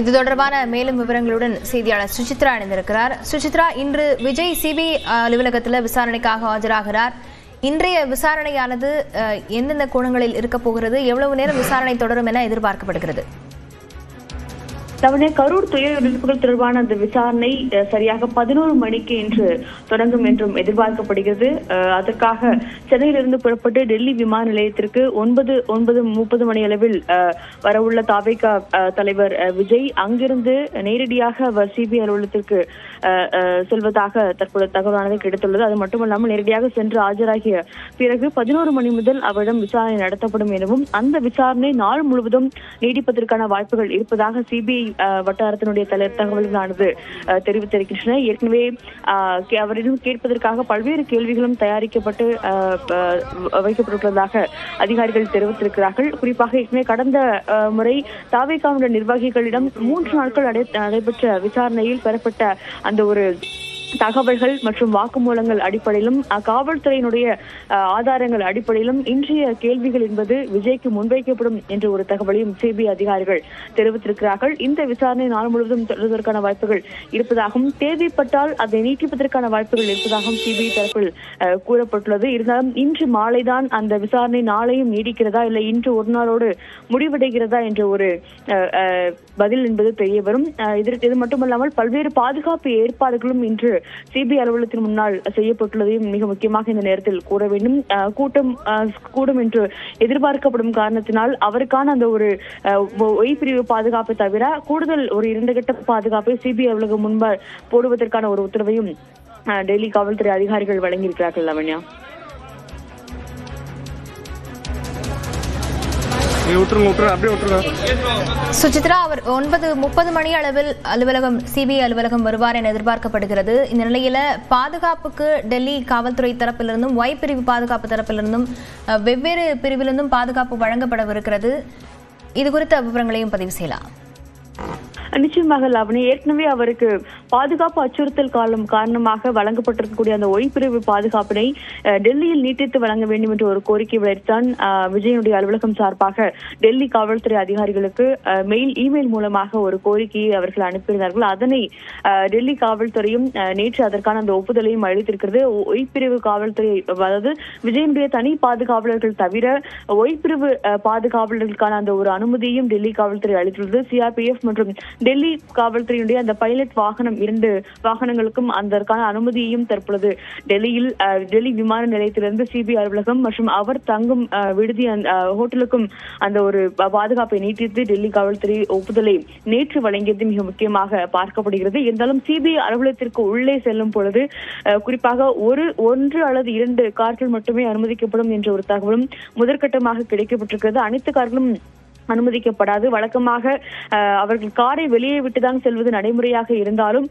இது தொடர்பான மேலும் விவரங்களுடன் செய்தியாளர் சுசித்ரா இணைந்திருக்கிறார். சுசித்ரா இன்று விஜய் சிபிஐ அலுவலகத்தில் விசாரணைக்காக ஆஜராகிறார். இன்றைய விசாரணையானது எந்தெந்த கோணங்களில் இருக்க போகிறது எவ்வளவு நேரம் விசாரணை தொடரும் என எதிர்பார்க்கப்படுகிறது. தவணை கரூர் துயர் இழப்புகள் தொடர்பான அந்த விசாரணை சரியாக பதினோரு மணிக்கு இன்று தொடங்கும் என்றும் எதிர்பார்க்கப்படுகிறது. அதற்காக சென்னையிலிருந்து புறப்பட்டு டெல்லி விமான நிலையத்திற்கு ஒன்பது ஒன்பது முப்பது மணி அளவில் வரவுள்ள தாவேகா தலைவர் விஜய் அங்கிருந்து நேரடியாக அவர் சிபிஐ அலுவலகத்திற்கு அஹ், அஹ், செல்வதாக தற்போது தகவலானது கிடைத்துள்ளது. அது மட்டுமல்லாமல் நேரடியாக சென்று ஆஜராகிய பிறகு பதினோரு மணி முதல் அவரிடம் விசாரணை நடத்தப்படும் எனவும் அந்த விசாரணை நாள் முழுவதும் நீடிப்பதற்கான வாய்ப்புகள் இருப்பதாக சிபிஐ வட்டாரத்தினுடைய தல தகவல்களானது தெரிவித்திருக்கின்றன. ஏற்கனவே அவரிடம் கேட்பதற்காக பல்வேறு கேள்விகளும் தயாரிக்கப்பட்டு வைக்கப்பட்டுள்ளதாக அதிகாரிகள் தெரிவித்திருக்கிறார்கள். குறிப்பாக ஏற்கனவே கடந்த முறை தாவேகாவுடைய நிர்வாகிகளிடம் மூன்று நாட்கள் நடைபெற்ற விசாரணையில் பெறப்பட்ட அந்த ஒரு தகவல்கள் மற்றும் வாக்குமூலங்கள் அடிப்படையிலும் அஹ், காவல்துறையினுடைய அஹ், ஆதாரங்கள் அடிப்படையிலும் இன்றைய கேள்விகள் என்பது விஜய்க்கு முன்வைக்கப்படும் என்ற ஒரு தகவலையும் சிபிஐ அதிகாரிகள் தெரிவித்திருக்கிறார்கள். இந்த விசாரணை நாள் முழுவதும் தொடர்வதற்கான வாய்ப்புகள் இருப்பதாகவும் தேவைப்பட்டால் அதை நீட்டிப்பதற்கான வாய்ப்புகள் இருப்பதாகவும் சிபிஐ தரப்பில் அஹ், கூறப்பட்டுள்ளது. இருந்தாலும் இன்று மாலைதான் அந்த விசாரணை நாளையும் நீடிக்கிறதா இல்லை இன்று ஒரு நாளோடு முடிவடைகிறதா என்ற ஒரு அஹ், அஹ், பதில் என்பது தெரிய வரும் அஹ், இதற்கு இது மட்டுமல்லாமல் பல்வேறு பாதுகாப்பு ஏற்பாடுகளும் இன்று சிபிஐ அலுவலகத்தின் முன்னால் செய்யப்பட்டுள்ளதையும் மிக முக்கியமாக இந்த நேரத்தில் கூற வேண்டும். கூட்டம் கூடும் என்று எதிர்பார்க்கப்படும் காரணத்தினால் அவருக்கான அந்த ஒரு அஹ், ஒ- ஒய் பிரிவு பாதுகாப்பை தவிர கூடுதல் ஒரு இரண்டு கட்ட பாதுகாப்பை சிபிஐ அலுவலகம் முன்பு போடுவதற்கான ஒரு உத்தரவையும் டெல்லி காவல்துறை அதிகாரிகள் வழங்கியிருக்கிறார்கள் லவண்யா. விட்டுருங்க விட்டுருங்க அப்படியே விட்டுருங்க. சுசித்ரா அவர் ஒன்பது முப்பது மணி அளவில் அலுவலகம் சிபிஐ அலுவலகம் வருவார் என எதிர்பார்க்கப்படுகிறது. இந்த நிலையில பாதுகாப்புக்கு டெல்லி காவல்துறை தரப்பிலிருந்தும் ஒய் பிரிவு பாதுகாப்பு தரப்பிலிருந்தும் வெவ்வேறு பிரிவிலிருந்தும் பாதுகாப்பு வழங்கப்படவிருக்கிறது. இது குறித்த விவரங்களையும் பதிவு செய்யலாம். நிச்சயமாக லாவணி ஏற்கனவே அவருக்கு பாதுகாப்பு அச்சுறுத்தல் காலம் காரணமாக வழங்கப்பட்டிருக்கக்கூடிய அந்த ஒய்பிரிவு பாதுகாப்பினை டெல்லியில் நீட்டித்து வழங்க வேண்டும் என்ற ஒரு கோரிக்கை விடுத்தான் விஜயனுடைய அலுவலகம் சார்பாக டெல்லி காவல்துறை அதிகாரிகளுக்கு மெயில் இமெயில் மூலமாக ஒரு கோரிக்கையை அவர்கள் அனுப்பியிருந்தார்கள். அதனை அஹ், டெல்லி காவல்துறையும் அஹ், நேற்று அதற்கான அந்த ஒப்புதலையும் அளித்திருக்கிறது. ஒய்ப்பிரிவு ஒய்பிரிவு காவல்துறை அதாவது விஜயனுடைய தனி பாதுகாவலர்கள் தவிர ஒய்பிரிவு அஹ், பாதுகாவலர்களுக்கான அந்த ஒரு அனுமதியும் டெல்லி காவல்துறை அளித்துள்ளது. சிஆர்பிஎஃப் மற்றும் டெல்லி காவல்துறையினுடைய அந்த பைலட் வாகனம் இரண்டு வாகனங்களுக்கும் அதற்கான அனுமதியையும் தற்பொழுது டெல்லியில் அஹ், டெல்லி விமான நிலையத்திலிருந்து சிபிஐ அலுவலகம் மற்றும் அவர் தங்கும் அஹ், விடுதி அஹ், ஹோட்டலுக்கும் அந்த ஒரு பாதுகாப்பை நீட்டித்து டெல்லி காவல்துறை ஒப்புதலை நேற்று வழங்கியது மிக முக்கியமாக பார்க்கப்படுகிறது. இருந்தாலும் சிபிஐ அலுவலகத்திற்கு உள்ளே செல்லும் பொழுது அஹ், குறிப்பாக ஒரு ஒன்று அல்லது இரண்டு கார்கள் மட்டுமே அனுமதிக்கப்படும் என்ற ஒரு தகவலும் முதற்கட்டமாக கிடைக்கப்பட்டிருக்கிறது. அனைத்து கார்களும் அனுமதிக்கப்படாது. வழக்கமாக அஹ், அவர்கள் காரை வெளியே விட்டுதான் செல்வது நடைமுறையாக இருந்தாலும்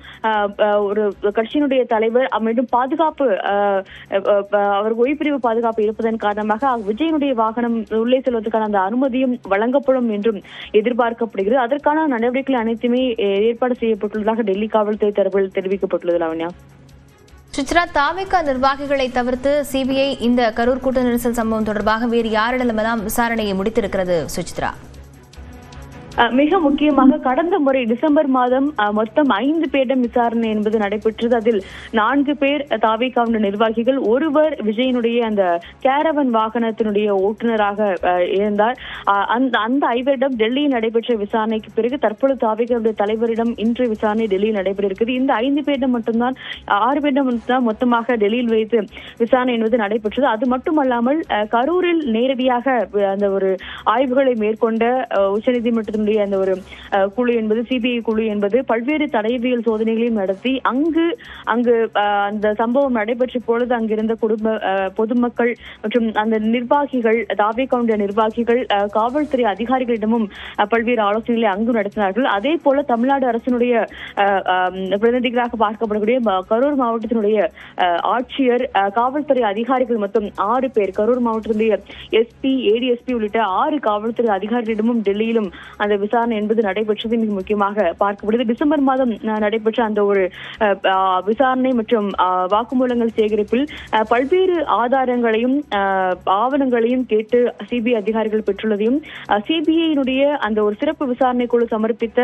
ஒரு கட்சியினுடைய தலைவர் மீண்டும் பாதுகாப்பு அஹ், அவர் ஓய்பிரிவு பாதுகாப்பு இருப்பதன் காரணமாக விஜயனுடைய வாகனம் உள்ளே செல்வதற்கான அந்த அனுமதியும் வழங்கப்படும் என்றும் எதிர்பார்க்கப்படுகிறது. அதற்கான நடவடிக்கைகள் அனைத்துமே ஏற்பாடு செய்யப்பட்டுள்ளதாக டெல்லி காவல்துறை தரப்பில் தெரிவிக்கப்பட்டுள்ளது லாவண்யா. சுசித்ரா தாவிக நிர்வாகிகளை தவிர்த்து சிபிஐ இந்த கரூர் கூட்ட நெரிசல் சம்பவம் தொடர்பாக வேறு யாரிடமெல்லாம் விசாரணையை முடித்திருக்கிறது சுச்சித்ரா மிக முக்கியமாக கடந்த முறை டிசம்பர் மாதம் மொத்தம் ஐந்து பேரிடம் விசாரணை என்பது நடைபெற்றது. அதில் நான்கு பேர் தாவிகாவுடைய நிர்வாகிகள் ஒருவர் விஜயனுடைய அந்த கேரவன் வாகனத்தினுடைய ஓட்டுநராக இருந்தார். அந்த அந்த ஐவரிடம் டெல்லியில் நடைபெற்ற விசாரணைக்கு பிறகு தற்பொழுது தாவிகாவுடைய தலைவரிடம் இன்று விசாரணை டெல்லியில் நடைபெற இருக்குது இந்த ஐந்து பேரிடம் மட்டும்தான் ஆறு பேரிடம் மட்டும்தான் மொத்தமாக டெல்லியில் வைத்து விசாரணை என்பது நடைபெற்றது. அது மட்டுமல்லாமல் கரூரில் நேரடியாக அந்த ஒரு ஆய்வுகளை மேற்கொண்ட உச்சநீதிமன்றத்தின் உச்சநீதிமன்றத்தினுடைய அந்த ஒரு குழு என்பது சிபிஐ குழு என்பது பல்வேறு தடயவியல் சோதனைகளையும் நடத்தி அங்கு அங்கு அந்த சம்பவம் நடைபெற்ற பொழுது அங்கிருந்த குடும்ப பொதுமக்கள் மற்றும் அந்த நிர்வாகிகள் தாவே கவுண்டிய நிர்வாகிகள் காவல்துறை அதிகாரிகளிடமும் பல்வேறு ஆலோசனைகளை அங்கு நடத்தினார்கள். அதே போல தமிழ்நாடு அரசினுடைய பிரதிநிதிகளாக பார்க்கப்படக்கூடிய கரூர் மாவட்டத்தினுடைய ஆட்சியர் காவல்துறை அதிகாரிகள் மொத்தம் ஆறு பேர். கரூர் மாவட்டத்தினுடைய எஸ்பி ஏடிஎஸ்பி உள்ளிட்ட ஆறு காவல்துறை அதிகாரிகளிடமும் டெல்லியிலும் அந்த விசாரணை என்பது நடைபெற்றது மிக முக்கியமாக பார்க்கப்படுது. டிசம்பர் மாதம் நடைபெற்ற அந்த ஒரு விசாரணை மற்றும் வாக்குமூலங்கள் சேகரிப்பில் பல்வேறு ஆதாரங்களையும் ஆவணங்களையும் கேட்டு சிபிஐ அதிகாரிகள் பெற்றுள்ளதையும் சிபிஐயினுடைய அந்த ஒரு சிறப்பு விசாரணை குழு சமர்ப்பித்த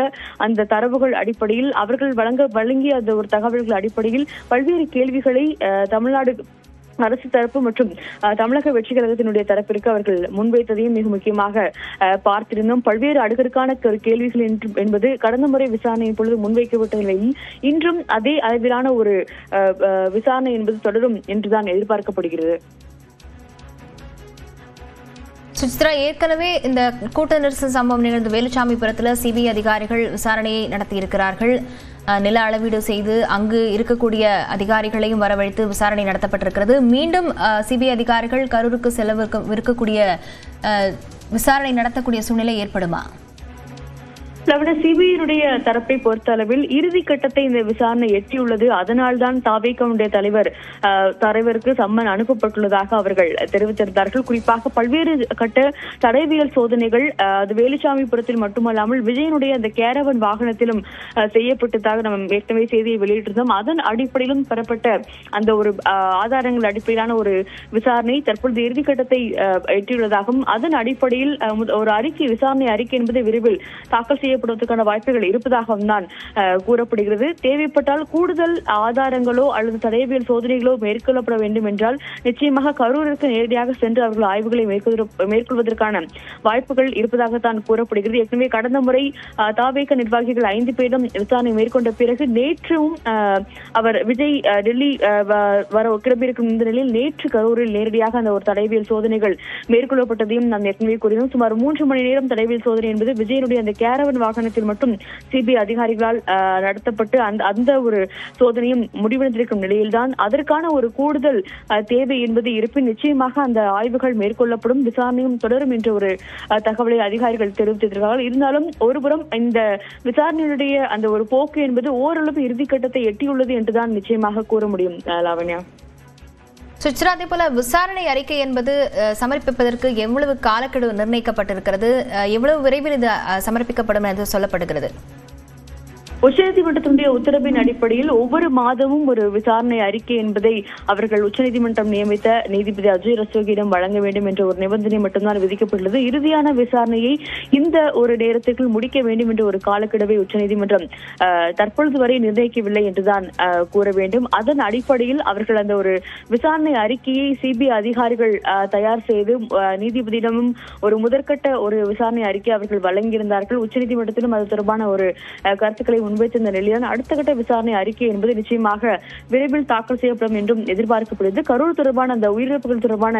அந்த தரவுகள் அடிப்படையில் அவர்கள் வழங்க வழங்கிய அந்த ஒரு தகவல்கள் அடிப்படையில் பல்வேறு கேள்விகளை தமிழ்நாடு அரசு தரப்பு மற்றும் தமிழக வெற்றி கழகத்தினுடைய தரப்பிற்கு அவர்கள் முன்வைத்ததையும் மிக முக்கியமாக அஹ், பார்த்திருந்தோம். பல்வேறு அடுக்கடுக்கான கேள்விகள் என்பது கடந்த முறை விசாரணையின் பொழுது முன்வைக்கப்பட்ட நிலையில் இன்றும் அதே அளவிலான ஒரு அஹ், அஹ், விசாரணை என்பது தொடரும் என்றுதான் எதிர்பார்க்கப்படுகிறது. சுசித்ரா ஏற்கனவே இந்த கூட்ட நெரிசல் சம்பவம் நிகழ்ந்த வேலுச்சாமிபுரத்தில் சிபிஐ அதிகாரிகள் விசாரணையை நடத்தியிருக்கிறார்கள். நில அளவீடு செய்து அங்கு இருக்கக்கூடிய அதிகாரிகளையும் வரவழைத்து விசாரணை நடத்தப்பட்டிருக்கிறது. மீண்டும் சிபிஐ அதிகாரிகள் கரூருக்கு செலவிருக்க இருக்கக்கூடிய அஹ், விசாரணை நடத்தக்கூடிய சூழ்நிலை ஏற்படுமா? லவன சிபிஐனுடைய தரப்பை பொறுத்த அளவில் இறுதி கட்டத்தை இந்த விசாரணை எட்டியுள்ளது. அதனால்தான் தாவேக்கனுடைய தலைவர் தலைவருக்கு சம்மன் அனுப்பப்பட்டுள்ளதாக அவர்கள் தெரிவித்திருந்தார்கள். குறிப்பாக பல்வேறு கட்ட தடயவியல் சோதனைகள் அது வேலுசாமிபுரத்தில் மட்டுமல்லாமல் விஜயனுடைய அந்த கேரவன் வாகனத்திலும் செய்யப்பட்டதாக நம்ம ஏற்கனவே செய்தியை வெளியிட்டிருந்தோம். அதன் அடிப்படையிலும் பெறப்பட்ட அந்த ஒரு ஆதாரங்கள் அடிப்படையிலான ஒரு விசாரணை தற்பொழுது இறுதி கட்டத்தை எட்டியுள்ளதாகவும் அதன் அடிப்படையில் ஒரு அறிக்கை விசாரணை அறிக்கை என்பதை விரைவில் தாக்கல் செய்ய செய்யப்படுவதற்கான வாய்ப்புகள் இருப்பதாகவும் தான் கூறப்படுகிறது. தேவைப்பட்டால் கூடுதல் ஆதாரங்களோ அல்லது தடயவியல் சோதனைகளோ மேற்கொள்ளப்பட வேண்டும் என்றால் நிச்சயமாக கரூருக்கு நேரடியாக சென்று அவர்கள் ஆய்வுகளை மேற்கொள்வதற்கான வாய்ப்புகள் இருப்பதாகத்தான் கூறப்படுகிறது. ஏற்கனவே கடந்த முறை தாவேக நிர்வாகிகள் ஐந்து பேரும் விசாரணை மேற்கொண்ட பிறகு நேற்றும் அவர் விஜய் டெல்லி வர கிளம்பியிருக்கும் இந்த நிலையில் நேற்று கரூரில் நேரடியாக அந்த ஒரு தடைவியல் சோதனைகள் மேற்கொள்ளப்பட்டதையும் நாம் ஏற்கனவே கூறினோம். சுமார் மூன்று மணி நேரம் தடைவியல் சோதனை என்பது விஜயனுடைய அந்த கேரவன் வாகனத்தில் மட்டும் சிபிஐ அதிகாரிகளால் நடத்தப்பட்டு அந்த அந்த ஒரு சோதனையும் முடிவடைந்திருக்கும் நிலையில்தான் அதற்கான ஒரு கூடுதல் தேவை என்பது இருப்பின் நிச்சயமாக அந்த ஆய்வுகள் மேற்கொள்ளப்படும் விசாரணையும் தொடரும் என்ற ஒரு தகவலை அதிகாரிகள் தெரிவித்திருக்கிறார்கள். இருந்தாலும் ஒருபுறம் இந்த விசாரணையுடைய அந்த ஒரு போக்கு என்பது ஓரளவு இறுதிக்கட்டத்தை எட்டியுள்ளது என்றுதான் நிச்சயமாக கூற முடியும் லாவண்யா. சுச்சிரா அதே போல விசாரணை அறிக்கை என்பது சமர்ப்பிப்பதற்கு எவ்வளவு காலக்கெடு நிர்ணயிக்கப்பட்டிருக்கிறது? எவ்வளவு விரைவில் இது சமர்ப்பிக்கப்படும் என்று சொல்லப்படுகிறது? உச்சநீதிமன்றத்தினுடைய உத்தரவின் அடிப்படையில் ஒவ்வொரு மாதமும் ஒரு விசாரணை அறிக்கை என்பதை அவர்கள் உச்சநீதிமன்றம் நியமித்த நீதிபதி அஜய் ரஸ்தோகியிடம் வழங்க வேண்டும் என்ற ஒரு நிபந்தனை மட்டும்தான் விதிக்கப்பட்டுள்ளது. இறுதியான விசாரணையை இந்த ஒரு நேரத்திற்குள் முடிக்க வேண்டும் என்ற ஒரு காலக்கெடுவை உச்சநீதிமன்றம் தற்பொழுது வரை நிர்ணயிக்கவில்லை என்றுதான் கூற வேண்டும். அதன் அடிப்படையில் அவர்கள் அந்த ஒரு விசாரணை அறிக்கையை சிபிஐ அதிகாரிகள் அஹ், தயார் செய்து நீதிபதியிடமும் ஒரு முதற்கட்ட ஒரு விசாரணை அறிக்கை அவர்கள் வழங்கியிருந்தார்கள். உச்சநீதிமன்றத்திலும் அது தொடர்பான ஒரு கருத்துக்களை முன்வைத்திருந்த நிலையிலான அடுத்த கட்ட விசாரணை அறிக்கை என்பது நிச்சயமாக விரைவில் தாக்கல் செய்யப்படும் என்றும் எதிர்பார்க்கப்படுகிறது. கரூர் தொடர்பான அந்த உயிரிழப்புகள் தொடர்பான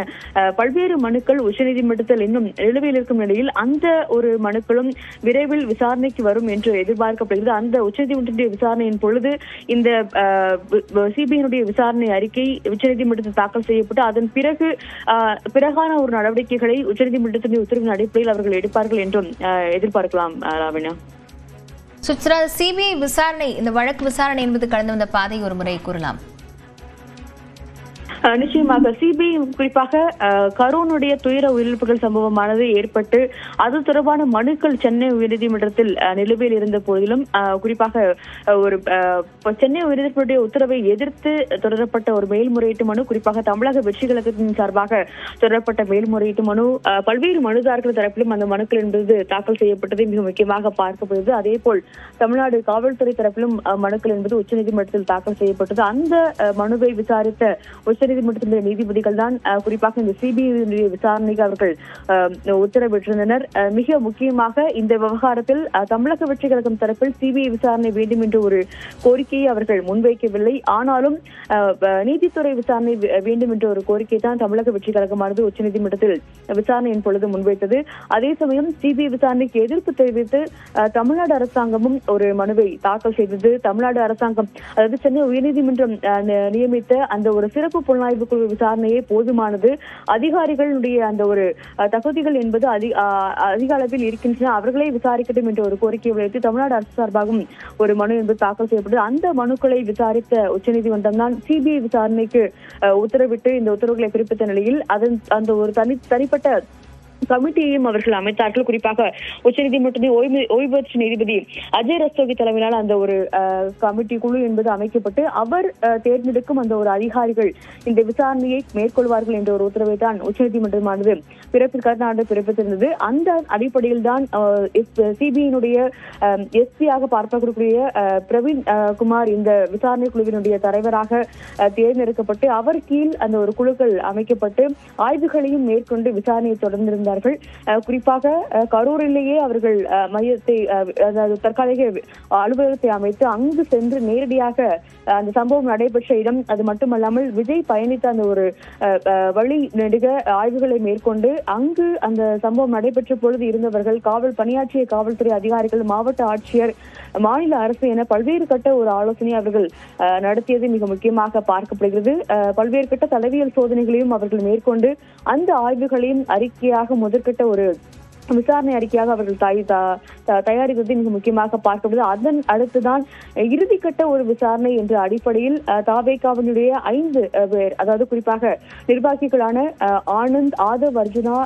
பல்வேறு மனுக்கள் உச்சநீதிமன்றத்தில் இன்னும் நிலுவையில் இருக்கும் நிலையில் அந்த ஒரு மனுக்களும் விரைவில் விசாரணைக்கு வரும் என்று எதிர்பார்க்கப்படுகிறது. அந்த உச்சநீதிமன்றத்துடைய விசாரணையின் பொழுது இந்த சிபிஐனுடைய விசாரணை அறிக்கை உச்சநீதிமன்றத்தில் தாக்கல் செய்யப்பட்டு அதன் பிறகு பிறகான ஒரு நடவடிக்கைகளை உச்சநீதிமன்றத்தினுடைய உத்தரவின் அடிப்படையில் அவர்கள் எடுப்பார்கள் என்றும் அஹ், எதிர்பார்க்கலாம் ராவினா சுச்சிரா சிபிஐ விசாரணை இந்த வழக்கு விசாரணை என்பது கடந்து வந்த பாதை ஒரு முறை கூறலாம். நிச்சயமாக சிபிஐ குறிப்பாக கரூனுடைய துயர உயிரிழப்புகள் சம்பவமானது ஏற்பட்டு அது தொடர்பான மனுக்கள் சென்னை உயர்நீதிமன்றத்தில் நிலுவையில் இருந்த போதிலும் குறிப்பாக ஒரு சென்னை உயர்நீதிமன்றத்துடைய உத்தரவை எதிர்த்து தொடரப்பட்ட ஒரு மேல்முறையீட்டு மனு குறிப்பாக தமிழக வெற்றி கழகத்தின் சார்பாக தொடரப்பட்ட மேல்முறையீட்டு மனு பல்வேறு மனுதாரர்கள் தரப்பிலும் அந்த மனுக்கள் என்பது தாக்கல் செய்யப்பட்டதை மிக முக்கியமாக பார்க்கப்படுது அதே போல் தமிழ்நாடு காவல்துறை தரப்பிலும் மனுக்கள் என்பது உச்சநீதிமன்றத்தில் தாக்கல் செய்யப்பட்டது. அந்த மனுவை விசாரித்த உச்சநீதி உச்சநீதிமன்றத்தினுடைய நீதிபதிகள் தான் குறிப்பாக இந்த சிபிஐ விசாரணைக்கு அவர்கள் உத்தரவிட்டிருந்தனர். மிக முக்கியமாக இந்த விவகாரத்தில் தமிழக வெற்றி கழகம் தரப்பில் சிபிஐ விசாரணை வேண்டும் என்ற ஒரு கோரிக்கையை அவர்கள் முன்வைக்கவில்லை. ஆனாலும் நீதித்துறை விசாரணை வேண்டும் என்ற ஒரு கோரிக்கை தான் தமிழக வெற்றி கழகமானது உச்சநீதிமன்றத்தில் விசாரணையின் பொழுது முன்வைத்தது. அதே சமயம் சிபிஐ விசாரணைக்கு எதிர்ப்பு தெரிவித்து தமிழ்நாடு அரசாங்கமும் ஒரு மனுவை தாக்கல் செய்தது. தமிழ்நாடு அரசாங்கம் அதாவது சென்னை உயர்நீதிமன்றம் நியமித்த அந்த ஒரு சிறப்பு புலனாய்வு குழு விசாரணையே போதுமானது. அதிகாரிகளுடைய அந்த ஒரு தகுதிகள் என்பது அதிக அளவில் இருக்கின்றன. அவர்களே விசாரிக்கட்டும் என்ற ஒரு கோரிக்கையை வைத்து தமிழ்நாடு அரசு சார்பாகவும் ஒரு மனு என்பது தாக்கல் செய்யப்பட்டது. அந்த மனுக்களை விசாரித்த உச்சநீதிமன்றம் தான் சிபிஐ விசாரணைக்கு உத்தரவிட்டு இந்த உத்தரவுகளை பிறப்பித்த நிலையில் அதன் அந்த ஒரு தனி தனிப்பட்ட கமிட்டியையும் அவர்கள் அமைத்தார்கள். குறிப்பாக உச்சநீதிமன்றத்தின் ஓய்வு ஓய்வு பெற்ற நீதிபதி அஜய் ரஸ்தோகி தலைமையிலான அந்த ஒரு கமிட்டி குழு என்பது அமைக்கப்பட்டு அவர் தேர்ந்தெடுக்கும் அந்த ஒரு அதிகாரிகள் இந்த விசாரணையை மேற்கொள்வார்கள் என்ற ஒரு உத்தரவை தான் உச்சநீதிமன்றமானது பிறப்பிற்கான ஆண்டு பிறப்பித்திருந்தது. அந்த அடிப்படையில் தான் சிபிஐனுடைய எஸ்பியாக பார்க்கக்கூடிய அஹ், பிரவீன் அஹ், குமார் இந்த விசாரணை குழுவினுடைய தலைவராக அஹ், தேர்ந்தெடுக்கப்பட்டு அவர் கீழ் அந்த ஒரு குழுக்கள் அமைக்கப்பட்டு ஆய்வுகளையும் மேற்கொண்டு விசாரணையை தொடர்ந்திருந்தார். இருக்கிறார்கள் குறிப்பாக கரூரிலேயே அவர்கள் மையத்தை அதாவது தற்காலிக அலுவலகத்தை அமைத்து அங்கு சென்று நேரடியாக அந்த சம்பவம் நடைபெற்ற இடம். அது மட்டுமல்லாமல் விஜய் பயணித்த அந்த ஒரு வழி நெடுக ஆய்வுகளை மேற்கொண்டு அங்கு அந்த சம்பவம் நடைபெற்ற பொழுது இருந்தவர்கள் காவல் பணியாற்றிய காவல்துறை அதிகாரிகள் மாவட்ட ஆட்சியர் மாநில அரசு என பல்வேறு கட்ட ஒரு ஆலோசனை அவர்கள் நடத்தியது மிக முக்கியமாக பார்க்கப்படுகிறது. பல்வேறு கட்ட தலைவியல் சோதனைகளையும் அவர்கள் மேற்கொண்டு அந்த ஆய்வுகளையும் அறிக்கையாக முதற்கட்ட ஒரு விசாரணை அறிக்கையாக அவர்கள் தாய் த- த- தயாரித்தது மிக முக்கியமாக பார்க்கப்படுது அதன் அடுத்துதான் இறுதிக்கட்ட ஒரு விசாரணை என்ற அடிப்படையில் அஹ், தாவேகாவினுடைய ஐந்து பேர் அதாவது குறிப்பாக நிர்வாகிகளான அஹ், ஆனந்த் ஆதவ் அர்ஜுனா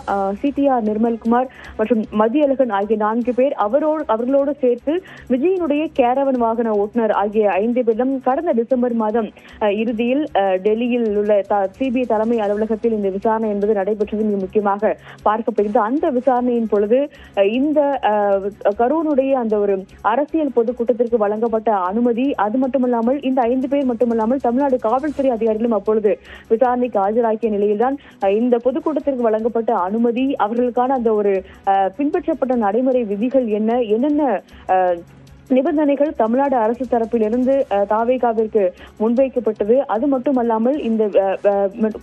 சிடிஆர் நிர்மல்குமார் மற்றும் மதியழகன் ஆகிய நான்கு பேர் அவரோடு அவர்களோடு சேர்த்து விஜயனுடைய கேரவன் வாகன ஓட்டுநர் ஆகிய ஐந்து பேரும் கடந்த டிசம்பர் மாதம் அஹ், இறுதியில் டெல்லியில் உள்ள சிபிஐ தலைமை அலுவலகத்தில் இந்த விசாரணை என்பது நடைபெற்றது மிக முக்கியமாக பார்க்கப்படுகிறது. அந்த விசாரணையின் பொழுது இந்த அஹ், கரூனுடைய அந்த ஒரு அரசியல் பொதுக்கூட்டத்திற்கு வழங்கப்பட்ட அனுமதி அது மட்டுமல்லாமல் இந்த ஐந்து பேர் மட்டுமல்லாமல் தமிழ்நாடு காவல்துறை அதிகாரிகளும் அப்பொழுது விசாரணைக்கு ஆஜராக்கிய நிலையில்தான் இந்த பொதுக்கூட்டத்திற்கு வழங்கப்பட்ட அனுமதி அவர்களுக்கான அந்த ஒரு அஹ், பின்பற்றப்பட்ட நடைமுறை விதிகள் என்ன என்னென்ன அஹ், நிபந்தனைகள் தமிழ்நாடு அரசு தரப்பிலிருந்து தாவேகாவிற்கு முன்வைக்கப்பட்டது. அது மட்டுமல்லாமல் இந்த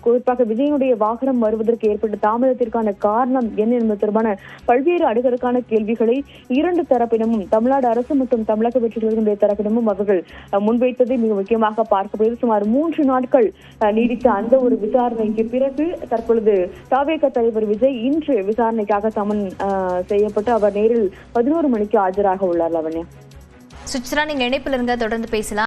குறிப்பாக விஜயனுடைய வாகனம் வருவதற்கு ஏற்பட்ட தாமதத்திற்கான காரணம் என்ன என்பது தொடர்பான பல்வேறு அடுக்கடுக்கான கேள்விகளை இரண்டு தரப்பினமும் தமிழ்நாடு அரசு மற்றும் தமிழக வெற்றிகளுடைய தரப்பினமும் அவர்கள் முன்வைத்ததை மிக முக்கியமாக பார்க்கப்படுகிறது சுமார் மூன்று நாட்கள் அஹ், நீடித்த அந்த ஒரு விசாரணைக்கு பிறகு தற்பொழுது தாவேக தலைவர் விஜய் இன்று விசாரணைக்காக சமன் செய்யப்பட்டு அவர் நேரில் பதினோரு மணிக்கு ஆஜராக உள்ளார் லவண்யா. சுச்சிரா நீங்க இணைப்பில் இருங்க தொடர்ந்து பேசலாம்.